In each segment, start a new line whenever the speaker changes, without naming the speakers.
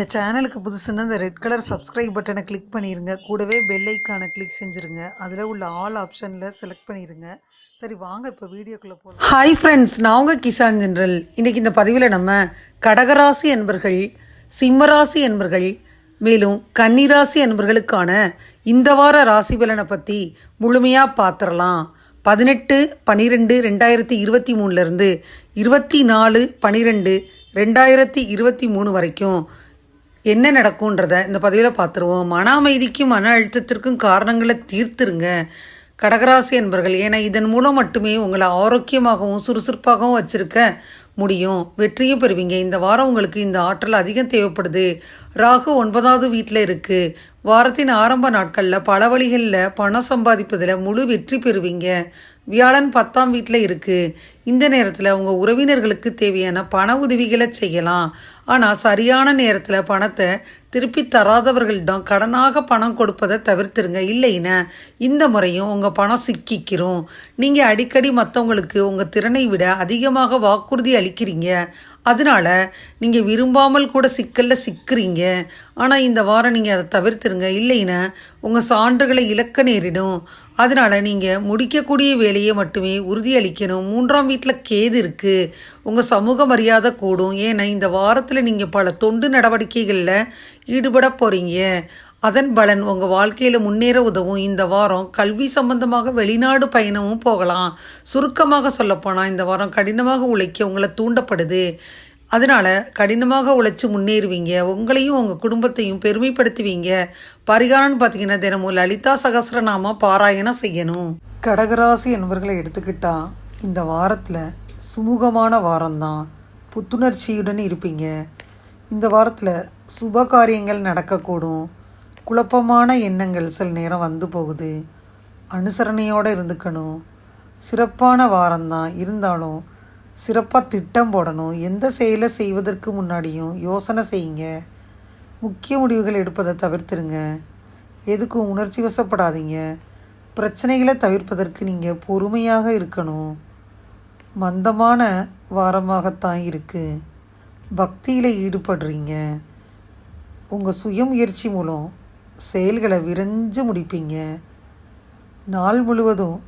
இந்த சேனலுக்கு புதுசுன்னா இந்த ரெட் கலர் சப்ஸ்கிரைப் பட்டனை கிளிக் பண்ணிடுங்க கூடவே பெல் ஐக்கானை கிளிக் செஞ்சுருங்க. அதில் உள்ள ஆல் ஆப்ஷனில் செலக்ட் பண்ணிடுங்க சரி வாங்க இப்போ வீடியோக்குள்ளே போகலாம் ஹாய் ஃப்ரெண்ட்ஸ் நான் உங்கள் கிசான் ஜென்ரல். இன்றைக்கி இந்த பதிவில் நம்ம கடகராசி என்பர்கள் சிம்மராசி என்பர்கள் மேலும் கன்னிராசி என்பர்களுக்கான இந்த வார ராசி பலனை பற்றி முழுமையாக பார்த்துடலாம் பதினெட்டு பன்னிரெண்டு ரெண்டாயிரத்தி இருபத்தி மூணுலேருந்து இருபத்தி நாலு பன்னிரெண்டு ரெண்டாயிரத்தி இருபத்தி மூணு வரைக்கும் என்ன நடக்கும்ன்றத இந்த பதிவில் பார்த்துருவோம். மன அமைதிக்கும் மன அழுத்தத்திற்கும் காரணங்களை தீர்த்துருங்க. கடகராசி என்பர்கள் ஏன்னா இதன் மூலம் மட்டுமே உங்களை ஆரோக்கியமாகவும் சுறுசுறுப்பாகவும் வச்சுருக்க முடியும். வெற்றியும் பெறுவீங்க. இந்த வாரம் உங்களுக்கு இந்த ஆற்றல் அதிகம் தேவைப்படுது. ராகு ஒன்பதாவது வீட்டில் இருக்குது வாரத்தின் ஆரம்ப நாட்களில் பல வழிகளில் பணம் சம்பாதிப்பதில் முழு வெற்றி பெறுவீங்க. வியாழன் பத்தாம் வீட்டில் இருக்குது இந்த நேரத்தில் உங்கள் உறவினர்களுக்கு தேவையான பண உதவிகளை செய்யலாம். ஆனால் சரியான நேரத்தில் பணத்தை திருப்பி தராதவர்களிடம் கடனாக பணம் கொடுப்பதை தவிர்த்துருங்க. இல்லைன்னா இந்த முறையும் உங்கள் பணம் சிக்கிக்கிறோம் நீங்கள் அடிக்கடி மற்றவங்களுக்கு உங்கள் திறனை விட அதிகமாக வாக்குறுதி அளிக்கிறீங்க. அதனால நீங்கள் விரும்பாமல் கூட சிக்கலில் சிக்கிறீங்க. ஆனால் இந்த வாரம் நீங்கள் அதை தவிர்த்துருங்க. இல்லைன்னா உங்கள் சான்றுகளை இழக்க நேரிடும். அதனால் நீங்கள் முடிக்கக்கூடிய வேலையை மட்டுமே உறுதியளிக்கணும். மூன்றாம் வீட்டில் கேது இருக்குது உங்கள் சமூக மரியாதை கூடும். ஏன்னா இந்த வாரத்தில் நீங்கள் பல தொண்டு நடவடிக்கைகளில் ஈடுபட போகிறீங்க அதன் பலன் உங்கள் வாழ்க்கையில் முன்னேற உதவும். இந்த வாரம் கல்வி சம்பந்தமாக வெளிநாடு பயணமும் போகலாம். சுருக்கமாக சொல்லப்போனால் இந்த வாரம் கடினமாக உழைக்க உங்களை தூண்டப்படுது. அதனால் கடினமாக உழைச்சி முன்னேறுவீங்க. உங்களையும் உங்கள் குடும்பத்தையும் பெருமைப்படுத்துவீங்க. பரிகாரம்னு பார்த்தீங்கன்னா தினமும் லலிதா சகசரநாம பாராயணம் செய்யணும். கடகராசி என்பவர்களை எடுத்துக்கிட்டால் இந்த வாரத்தில் சுமூகமான வாரம்தான். புத்துணர்ச்சியுடன் இருப்பீங்க. இந்த வாரத்தில் சுப காரியங்கள் நடக்கக்கூடும். குழப்பமான எண்ணங்கள் சில நேரம் வந்து போகுது. அனுசரணையோடு இருந்துக்கணும். சிறப்பான வாரம்தான். இருந்தாலும் சிறப்பாக திட்டம் போடணும். எந்த செயலை செய்வதற்கு முன்னாடியும் யோசனை செய்யுங்க. முக்கிய முடிவுகள் எடுப்பதை தவிர்த்துருங்க. எதுக்கும் உணர்ச்சி வசப்படாதீங்க. பிரச்சனைகளை தவிர்ப்பதற்கு நீங்கள் பொறுமையாக இருக்கணும். மந்தமான வாரமாகத்தான் இருக்குது பக்தியில் ஈடுபடுறீங்க. உங்கள் சுயமுயற்சி மூலம் செயல்களை விரைஞ்சு முடிப்பீங்க. நாள் முழுவதும்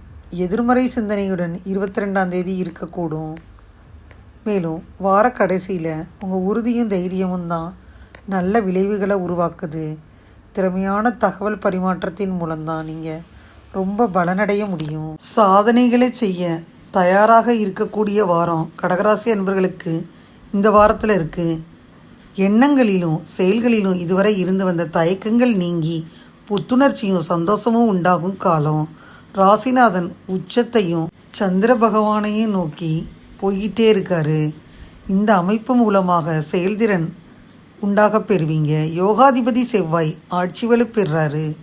எதிர்மறை சிந்தனையுடன் இருபத்தி ரெண்டாம் தேதி இருக்கக்கூடும். மேலும் வார கடைசியில் உங்கள் உறுதியும் தைரியமும் தான் நல்ல விளைவுகளை உருவாக்குது. திறமையான தகவல் பரிமாற்றத்தின் மூலம்தான் நீங்கள் ரொம்ப பலனடைய முடியும். சாதனைகளை செய்ய தயாராக இருக்கக்கூடிய வாரம் கடகராசி அன்பர்களுக்கு இந்த வாரத்தில் இருக்குது எண்ணங்களிலும் செயல்களிலும் இதுவரை இருந்து வந்த தயக்கங்கள் நீங்கி புத்துணர்ச்சியும் சந்தோஷமும் உண்டாகும் காலம். ராசிநாதன் உச்சத்தையும் சந்திர பகவானையும் நோக்கி போயிட்டே இருக்காரு. இந்த அமைப்பு மூலமாக செயல்திறன் உண்டாக பெறுவீங்க. யோகாதிபதி செவ்வாய் ஆட்சி வலு பெறுறாரு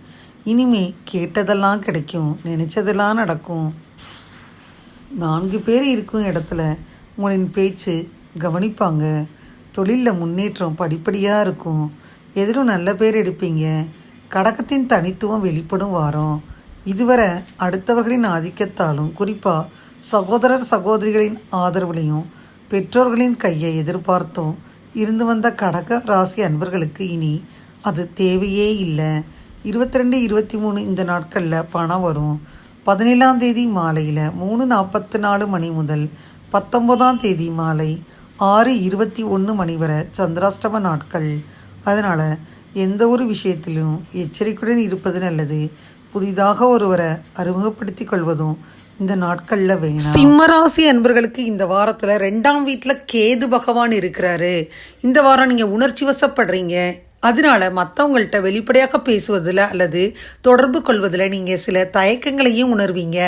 இனிமே கேட்டதெல்லாம் கிடைக்கும். நினைச்சதெல்லாம் நடக்கும். நான்கு பேர் இருக்கும் இடத்துல உங்களின் பேச்சு கவனிப்பாங்க. தொழிலில் முன்னேற்றம் படிப்படியாக இருக்கும். எதிரும் நல்ல பேர் எடுப்பீங்க. கடகத்தின் தனித்துவம் வெளிப்படும் வாரம். இதுவரை அடுத்தவர்களின் ஆதிக்கத்தாலும் குறிப்பாக சகோதரர் சகோதரிகளின் ஆதரவுலையும் பெற்றோர்களின் கையை எதிர்பார்த்தும் இருந்து வந்த கடக ராசி அன்பர்களுக்கு இனி அது தேவையே இல்லை. இருபத்தி ரெண்டு இருபத்தி மூணு இந்த நாட்களில் பணம் வரும். பதினேழாம் தேதி மாலையில் மூணு நாற்பத்தி நாலு மணி முதல் பத்தொம்போதாம் தேதி மாலை ஆறு இருபத்தி ஒன்று மணி வரை சந்திராஷ்டம நாட்கள். அதனால் எந்த ஒரு விஷயத்திலும் எச்சரிக்கையுடன் இருப்பது நல்லது. புதிதாக ஒருவரை அறிமுகப்படுத்திக் கொள்வதும் இந்த நாட்களில் வேணும் சிம்மராசி அன்பர்களுக்கு இந்த வாரத்தில் ரெண்டாம் வீட்டில் கேது பகவான் இருக்கிறாரு. இந்த வாரம் நீங்கள் உணர்ச்சி வசப்படுறீங்க. அதனால மற்றவங்கள்ட்ட வெளிப்படையாக பேசுவதில் அல்லது தொடர்பு கொள்வதில் நீங்கள் சில தயக்கங்களையும் உணர்வீங்க.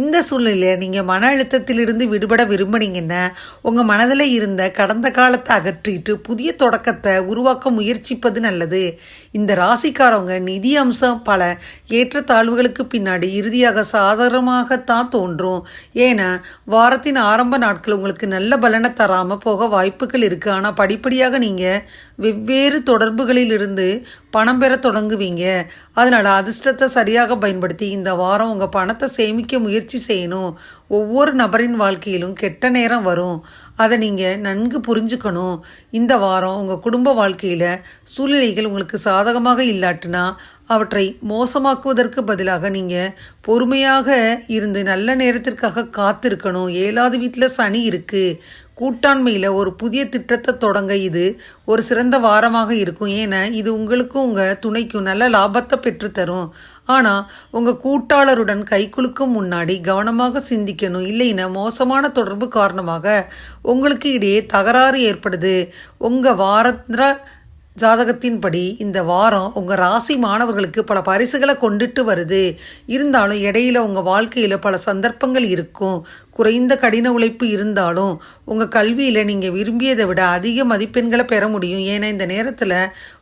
இந்த சூழ்நிலையில் நீங்கள் மன அழுத்தத்திலிருந்து விடுபட விரும்புனீங்கன்னா உங்கள் மனதில் இருந்த கடந்த காலத்தை அகற்றிட்டு புதிய தொடக்கத்தை உருவாக்க முயற்சிப்பது நல்லது. இந்த ராசிக்காரவங்க நிதி அம்சம் பல ஏற்றத்தாழ்வுகளுக்கு பின்னாடி இறுதியாக சாதாரணமாகத்தான் தோன்றும். ஏன்னா வாரத்தின் ஆரம்ப நாட்கள் உங்களுக்கு நல்ல பலனை தராமல் போக வாய்ப்புகள் இருக்குது ஆனால் படிப்படியாக நீங்கள் வெவ்வேறு தொடர்புகள் இருந்து பணம் பெற தொடங்குவீங்க. அதனால் அதிர்ஷ்டத்தை சரியாக பயன்படுத்தி இந்த வாரம் உங்கள் பணத்தை சேமிக்க முயற்சி செய்யணும். ஒவ்வொரு நபரின் வாழ்க்கையிலும் கெட்ட நேரம் வரும். அதை நீங்கள் நன்கு புரிஞ்சுக்கணும். இந்த வாரம் உங்கள் குடும்ப வாழ்க்கையில் சூழ்நிலைகள் உங்களுக்கு சாதகமாக இல்லாட்டினா அவற்றை மோசமாக்குவதற்கு பதிலாக நீங்கள் பொறுமையாக இருந்து நல்ல நேரத்திற்காக காத்திருக்கணும். ஏழாவது வீட்டில் சனி இருக்குது கூட்டாண்மையில் ஒரு புதிய திட்டத்தை தொடங்க இது ஒரு சிறந்த வாரமாக இருக்கும். ஏன்னா இது உங்களுக்கும் உங்கள் துணைக்கும் நல்ல லாபத்தை பெற்றுத்தரும் ஆனால் உங்கள் கூட்டாளருடன் கைக்குலுக்கும் முன்னாடி கவனமாக சிந்திக்கணும். இல்லைன்னா மோசமான தொடர்பு காரணமாக உங்களுக்கு இடையே தகராறு ஏற்படுது. உங்கள் வாரத்திர ஜாதகத்தின்படி இந்த வாரம் உங்கள் ராசி மாணவர்களுக்கு பல பரிசுகளை கொண்டுட்டு வருது. இருந்தாலும் இடையில உங்கள் வாழ்க்கையில் பல சந்தர்ப்பங்கள் இருக்கும். குறைந்த கடின உழைப்பு இருந்தாலும் உங்கள் கல்வியில் நீங்கள் விரும்பியதை விட அதிக மதிப்பெண்களை பெற முடியும். ஏன்னா இந்த நேரத்தில்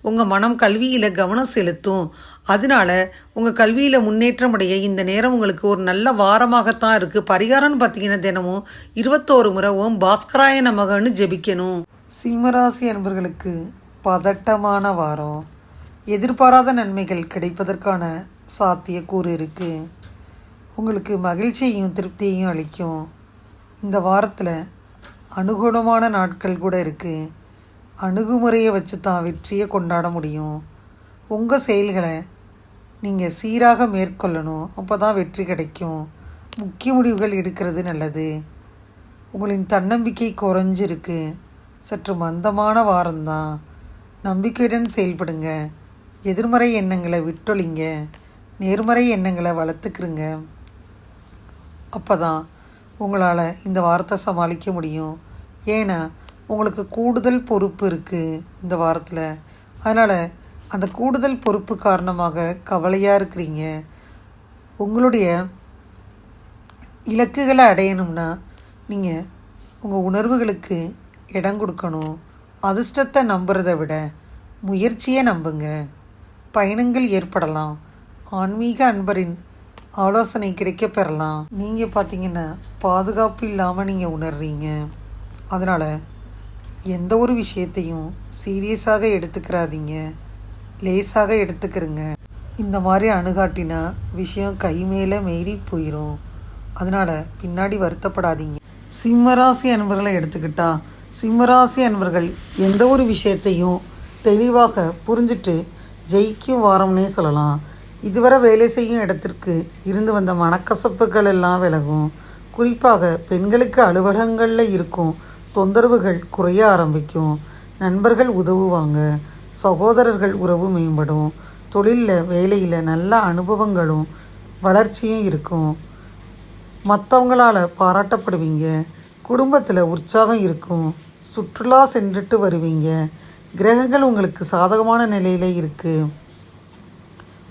உங்கள் மனம் கல்வியில் கவனம் செலுத்தும். அதனால உங்கள் கல்வியில் முன்னேற்றம் அடைய இந்த நேரம் உங்களுக்கு ஒரு நல்ல வாரமாகத்தான் இருக்குது பரிகாரம்னு பார்த்தீங்கன்னா தினமும் இருபத்தோரு முறை ஓம் பாஸ்கராய நமகன்னு ஜெபிக்கணும். சிம்மராசி என்பவர்களுக்கு பதட்டமான வாரம். எதிர்பாராத நன்மைகள் கிடைப்பதற்கான சாத்தியக்கூறு இருக்குது உங்களுக்கு மகிழ்ச்சியையும் திருப்தியையும் அளிக்கும். இந்த வாரத்தில் அனுகூலமான நாட்கள் கூட இருக்குது அணுகுமுறையை வச்சு தான் வெற்றியை கொண்டாட முடியும். உங்கள் செயல்களை நீங்கள் சீராக மேற்கொள்ளணும். அப்போ தான் வெற்றி கிடைக்கும். முக்கிய முடிவுகள் எடுக்கிறது நல்லது. உங்களின் தன்னம்பிக்கை குறைஞ்சிருக்கு. சற்று மந்தமான வாரம்தான். நம்பிக்கையுடன் செயல்படுங்க. எதிர்மறை எண்ணங்களை விட்டொழிங்க. நேர்மறை எண்ணங்களை வளர்த்துக்கிறங்க அப்போ தான் உங்களால் இந்த வாரத்தை சமாளிக்க முடியும். ஏன்னா உங்களுக்கு கூடுதல் பொறுப்பு இருக்குது இந்த வாரத்தில். அதனால் அந்த கூடுதல் பொறுப்பு காரணமாக கவலையாக இருக்கிறீங்க. உங்களுடைய இலக்குகளை அடையணும்னா நீங்கள் உங்கள் உணர்வுகளுக்கு இடம் கொடுக்கணும். அதிர்ஷ்டத்தை நம்புறதை விட முயற்சியை நம்புங்க. பயணங்கள் ஏற்படலாம். ஆன்மீக அன்பரின் ஆலோசனை கிடைக்க பெறலாம். நீங்கள் பார்த்தீங்கன்னா பாதுகாப்பு இல்லாமல் நீங்கள் உணர்றீங்க. அதனால் எந்த ஒரு விஷயத்தையும் சீரியஸாக எடுத்துக்கிறாதீங்க. லேசாக எடுத்துக்கிறங்க. இந்த மாதிரி அணுகாட்டினா விஷயம் கை மேலே மீறி போயிடும் அதனால் பின்னாடி வருத்தப்படாதீங்க. சிம்மராசி அன்பர்களை எடுத்துக்கிட்டா சிம்மராசி அன்பர்கள் எந்த ஒரு விஷயத்தையும் தெளிவாக புரிஞ்சுட்டு ஜெயிக்கும் வாரம்னே சொல்லலாம். இதுவரை வேலை செய்யும் இடத்திற்கு இருந்து வந்த மனக்கசப்புகள் எல்லாம் விலகும். குறிப்பாக பெண்களுக்கு அலுவலகங்களில் இருக்கும் தொந்தரவுகள் குறைய ஆரம்பிக்கும். நண்பர்கள் உதவுவாங்க சகோதரர்கள் உறவு மேம்படும் தொழிலில் வேலையில் நல்ல அனுபவங்களும் வளர்ச்சியும் இருக்கும். மற்றவங்களால் பாராட்டப்படுவீங்க குடும்பத்தில் உற்சாகம் இருக்கும் சுற்றுலா சென்றுட்டு வருவீங்க. கிரகங்கள் உங்களுக்கு சாதகமான நிலையில் இருக்குது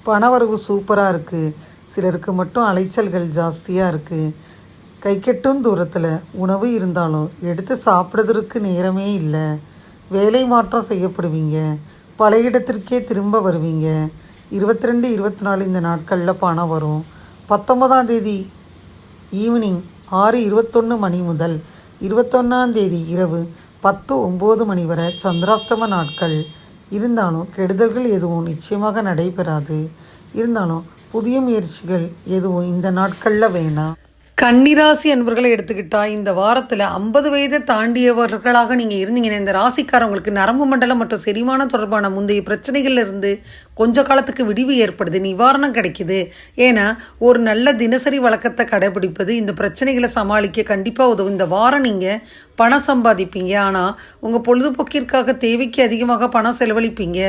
பணவரவு சூப்பராக இருக்குது சிலருக்கு மட்டும் அலைச்சல்கள் ஜாஸ்தியாக இருக்குது கைக்கெட்டும் தூரத்தில் உணவு இருந்தாலும் எடுத்து சாப்பிட்றதுக்கு நேரமே இல்லை. வேலை மாற்றம் செய்யப்படுவீங்க. பழைய இடத்திற்கே திரும்ப வருவீங்க. இருபத்தி ரெண்டு இருபத்தி நாலு இந்த நாட்களில் பணம் வரும். பத்தொன்பதாம் தேதி ஈவினிங் ஆறு இருபத்தொன்று மணி முதல் இருபத்தொன்னாம் தேதி இரவு பத்து ஒம்பது மணி வரை சந்திராஷ்டம நாட்கள். இருந்தாலும் கெடுதல்கள் எதுவும் நிச்சயமாக நடைபெறாது. இருந்தாலும் புதிய முயற்சிகள் எதுவும் இந்த நாட்களில் வேணாம். கன்னிராசி அன்பர்களை எடுத்துக்கிட்டா இந்த வாரத்தில் ஐம்பது வயதை தாண்டியவர்களாக நீங்கள் இருந்தீங்கன்னா இந்த ராசிக்காரவங்களுக்கு நரம்பு மண்டலம் மற்றும் செரிமானம் தொடர்பான முந்தைய பிரச்சனைகள்ல இருந்து கொஞ்ச காலத்துக்கு விடிவு ஏற்படுது நிவாரணம் கிடைக்குது. ஏன்னா ஒரு நல்ல தினசரி வழக்கத்தை கடைபிடிப்பது இந்த பிரச்சனைகளை சமாளிக்க கண்டிப்பாக உதவும். இந்த வாரம் நீங்கள் பணம் சம்பாதிப்பீங்க. ஆனால் உங்கள் பொழுதுபோக்கிற்காக தேவைக்கு அதிகமாக பணம் செலவழிப்பீங்க.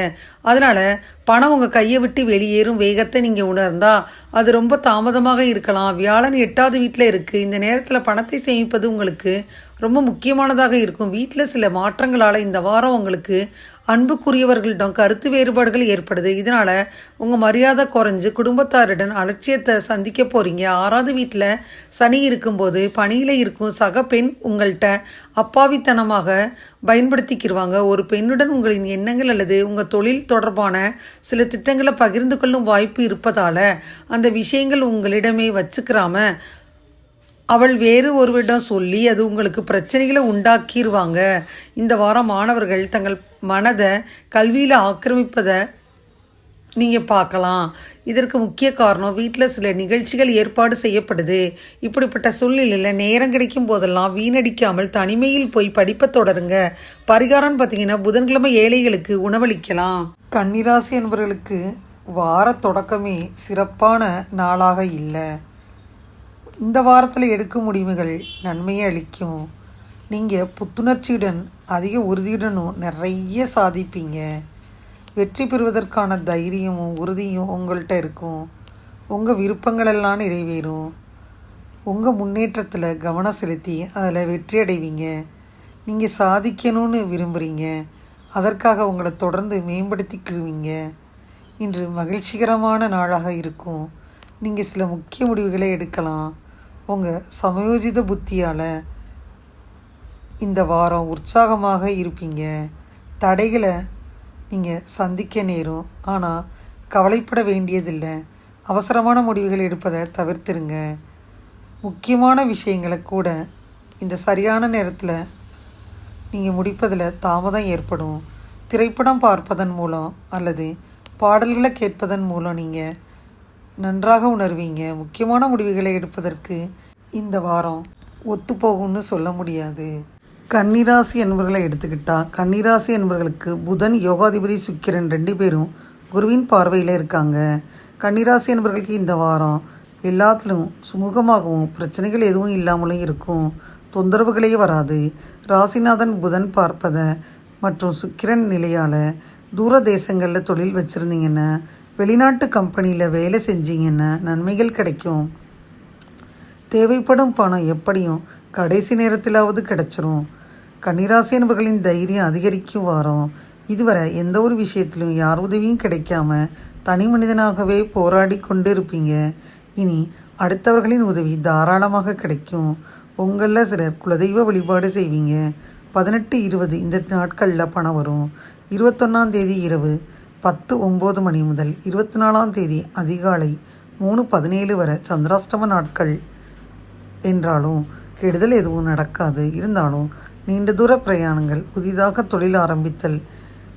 அதனால் பணம் உங்கள் கையை விட்டு வெளியேறும் வேகத்தை நீங்கள் உணர்ந்தால் அது ரொம்ப தாமதமாக இருக்கலாம். வியாழன் எட்டாவது வீட்டில் இருக்குது இந்த நேரத்தில் பணத்தை சேமிப்பது உங்களுக்கு ரொம்ப முக்கியமானதாக இருக்கும். வீட்டில் சில மாற்றங்களால் இந்த வாரம் உங்களுக்கு அன்புக்குரியவர்களிடம் கருத்து வேறுபாடுகள் ஏற்படுது. இதனால் உங்கள் மரியாதை குறைஞ்சு குடும்பத்தாருடன் அலட்சியத்தை சந்திக்க போகிறீங்க ஆறாவது வீட்டில் சனி இருக்கும்போது பணியில் இருக்கும் சக பெண் உங்கள்கிட்ட அப்பாவித்தனமாக பயன்படுத்திக்கிடுவாங்க ஒரு பெண்ணுடன் உங்களின் எண்ணங்கள் அல்லது உங்கள் தொழில் தொடர்பான சில திட்டங்களை பகிர்ந்து கொள்ளும் வாய்ப்பு இருப்பதால் அந்த விஷயங்கள் உங்களிடமே வச்சுக்கிறாம அவள் வேறு ஒருவரிடம் சொல்லி அது உங்களுக்கு பிரச்சனைகளை உண்டாக்கிடுவாங்க இந்த வாரம் மாணவர்கள் தங்கள் மனதை கல்வியில் ஆக்கிரமிப்பதை நீங்கள் பார்க்கலாம். இதற்கு முக்கிய காரணம் வீட்டில் சில நிகழ்ச்சிகள் ஏற்பாடு செய்யப்படுது. இப்படிப்பட்ட சூழ்நிலையில் நேரம் கிடைக்கும் போதெல்லாம் வீணடிக்காமல் தனிமையில் போய் படிப்பை தொடருங்க. பரிகாரம்னு பார்த்தீங்கன்னா புதன்கிழமை ஏழைகளுக்கு உணவளிக்கலாம். கன்னிராசி என்பவர்களுக்கு வார தொடக்கமே சிறப்பான நாளாக இல்லை. இந்த வாரத்தில் எடுக்கும் முடிவுகள் நன்மையை அளிக்கும். நீங்கள் புத்துணர்ச்சியுடன் அதிக உறுதியுடனும் நிறைய சாதிப்பீங்க. வெற்றி பெறுவதற்கான தைரியமும் உறுதியும் உங்கள்கிட்ட இருக்கும். உங்கள் விருப்பங்களெல்லாம் நிறைவேறும். உங்கள் முன்னேற்றத்தில் கவனம் செலுத்தி அதில் வெற்றி அடைவீங்க. நீங்கள் சாதிக்கணும்னு விரும்புகிறீங்க அதற்காக உங்களை தொடர்ந்து மேம்படுத்திக்கிடுவீங்க. இன்று மகிழ்ச்சிகரமான நாளாக இருக்கும். நீங்கள் சில முக்கிய முடிவுகளை எடுக்கலாம். உங்கள் சமயோஜித புத்தியால் இந்த வாரம் உற்சாகமாக இருப்பீங்க. தடைகளை நீங்கள் சந்திக்க நேரும். ஆனால் கவலைப்பட வேண்டியதில்லை. அவசரமான முடிவுகள் எடுப்பதை தவிர்த்துருங்க. முக்கியமான விஷயங்களை கூட இந்த சரியான நேரத்தில் நீங்கள் முடிப்பதில் தாமதம் ஏற்படும். திரைப்படம் பார்ப்பதன் மூலம் அல்லது பாடல்களை கேட்பதன் மூலம் நீங்கள் நன்றாக உணர்வீங்க. முக்கியமான முடிவுகளை எடுப்பதற்கு இந்த வாரம் ஒத்துப்போகும்னு சொல்ல முடியாது. கன்னிராசி என்பவர்களை எடுத்துக்கிட்டால் கன்னிராசி என்பவர்களுக்கு புதன் யோகாதிபதி சுக்கிரன் ரெண்டு பேரும் குருவின் பார்வையில் இருக்காங்க. கன்னிராசி என்பவர்களுக்கு இந்த வாரம் எல்லாத்திலும் சுமூகமாகவும் பிரச்சனைகள் எதுவும் இல்லாமலும் இருக்கும். தொந்தரவுகளே வராது. ராசிநாதன் புதன் பார்ப்பதை மற்றும் சுக்கிரன் நிலையால் தூர தேசங்களில் தொழில் வச்சுருந்தீங்கன்னா வெளிநாட்டு கம்பெனியில் வேலை செஞ்சீங்கன்னா நன்மைகள் கிடைக்கும். தேவைப்படும் பணம் எப்படியும் கடைசி நேரத்திலாவது கிடைச்சிரும். கன்னிராசி என்பவர்களின் தைரியம் அதிகரிக்கும் வாரம். இதுவரை எந்த ஒரு விஷயத்திலும் யார் உதவியும் கிடைக்காம தனி மனிதனாகவே போராடி கொண்டு இருப்பீங்க இனி அடுத்தவர்களின் உதவி தாராளமாக கிடைக்கும். உங்களில் சிலர் குலதெய்வ வழிபாடு செய்வீங்க. பதினெட்டு இருபது இந்த நாட்களில் பணம் வரும். இருபத்தொன்னாம் தேதி இரவு பத்து ஒம்பது மணி முதல் இருபத்தி நாலாம் தேதி அதிகாலை மூணு பதினேழு வரை சந்திராஷ்டம நாட்கள் என்றாலும் கெடுதல் எதுவும் நடக்காது. இருந்தாலும் நீண்ட தூர பிரயாணங்கள் புதிதாக தொழில் ஆரம்பித்தல்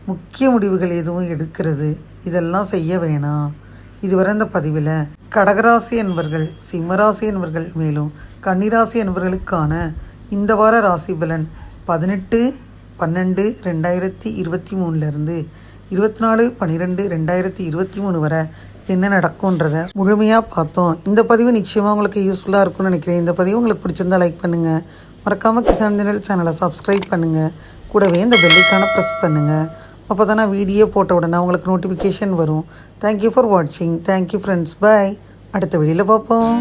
முக்கிய முடிவுகள் எதுவும் எடுக்கிறது இதெல்லாம் செய்ய வேணாம். இதுவரை இந்த பதிவில் கடகராசி என்பவர்கள் சிம்மராசி என்பவர்கள் மேலும் கன்னிராசி என்பவர்களுக்கான இந்த வார ராசி பலன் பதினெட்டு பன்னெண்டு ரெண்டாயிரத்தி இருபத்தி மூணுலேருந்து இருபத்தி நாலு பன்னிரெண்டு ரெண்டாயிரத்தி இருபத்தி மூணு வரை என்ன நடக்கும்ன்றத முழுமையாக பார்த்தோம். இந்த பதிவு நிச்சயமாக உங்களுக்கு யூஸ்ஃபுல்லாக இருக்கும்னு நினைக்கிறேன். இந்த பதிவு உங்களுக்கு பிடிச்சிருந்தா லைக் பண்ணுங்கள் மறக்காமல் கிசான் தினல் சேனலை சப்ஸ்கிரைப் பண்ணுங்கள் கூடவே இந்த பெல்லைக்கான ப்ரெஸ் பண்ணுங்கள் அப்போ தானே நான் வீடியோ போட்ட உடனே உங்களுக்கு நோட்டிஃபிகேஷன் வரும். தேங்க்யூ ஃபார் வாட்சிங் தேங்க்யூ ஃப்ரெண்ட்ஸ் பாய் அடுத்த வீடியோவில் பார்ப்போம்.